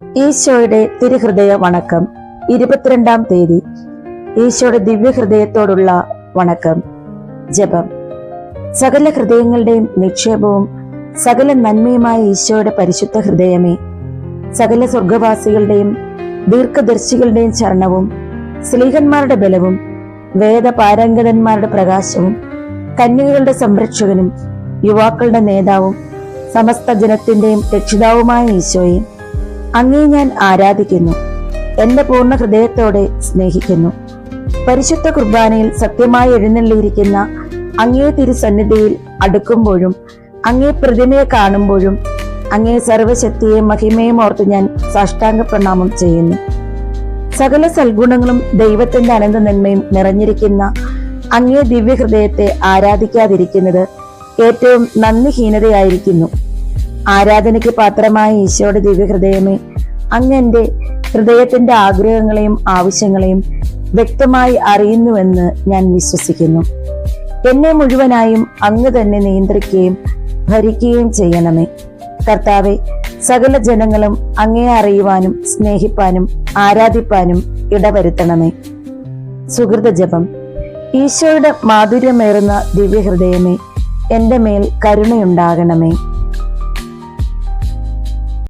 ഈശോയുടെ തിരുഹൃദയ വണക്കം. ഇരുപത്തിരണ്ടാം തീയതി. ഈശോയുടെ ദിവ്യഹൃദയത്തോടുള്ള വണക്കം. ജപം. സകല ഹൃദയങ്ങളുടെയും നിക്ഷേപവും സകല നന്മയുമായ ഈശോയുടെ പരിശുദ്ധ ഹൃദയമേ സകല സ്വർഗവാസികളുടെയും ദീർഘദർശികളുടെയും ചരണവും സ്ലീഹന്മാരുടെ ബലവും വേദപാരംഗതന്മാരുടെ പ്രകാശവും കന്യകകളുടെ സംരക്ഷകനും യുവാക്കളുടെ നേതാവും സമസ്ത ജനത്തിന്റെയും രക്ഷിതാവുമായ ഈശോയെ അങ്ങേ ഞാൻ ആരാധിക്കുന്നു. എന്റെ പൂർണ ഹൃദയത്തോടെ സ്നേഹിക്കുന്നു. പരിശുദ്ധ കുർബാനയിൽ സത്യമായി എഴുന്നള്ളിയിരിക്കുന്ന അങ്ങേ തിരുസന്നിധിയിൽ അടുക്കുമ്പോഴും അങ്ങേ പ്രതിമയെ കാണുമ്പോഴും അങ്ങേ സർവശക്തിയെ മഹിമയും ഓർത്ത് ഞാൻ സാഷ്ടാംഗ പ്രണാമം ചെയ്യുന്നു. സകല സൽഗുണങ്ങളും ദൈവത്തിന്റെ അനന്ത നന്മയും നിറഞ്ഞിരിക്കുന്ന അങ്ങേ ദിവ്യഹൃദയത്തെ ആരാധിക്കാതിരിക്കുന്നത് ഏറ്റവും നന്ദിഹീനതയായിരിക്കുന്നു. ആരാധനയ്ക്ക് പാത്രമായ ഈശോയുടെ ദിവ്യഹൃദയമേ അങ്ങ് എന്റെ ഹൃദയത്തിന്റെ ആഗ്രഹങ്ങളെയും ആവശ്യങ്ങളെയും വ്യക്തമായി അറിയുന്നുവെന്ന് ഞാൻ വിശ്വസിക്കുന്നു. എന്നെ മുഴുവനായും അങ്ങ് തന്നെ നിയന്ത്രിക്കുകയും ഭരിക്കുകയും ചെയ്യണമേ. കർത്താവെ സകല ജനങ്ങളും അങ്ങയെ അറിയുവാനും സ്നേഹിപ്പാനും ആരാധിപ്പാനും ഇടവരുത്തണമേ. സുഹൃത ജപം. ഈശോയുടെ മാധുര്യമേറുന്ന ദിവ്യഹൃദയമേ എന്റെ മേൽ കരുണയുണ്ടാകണമേ.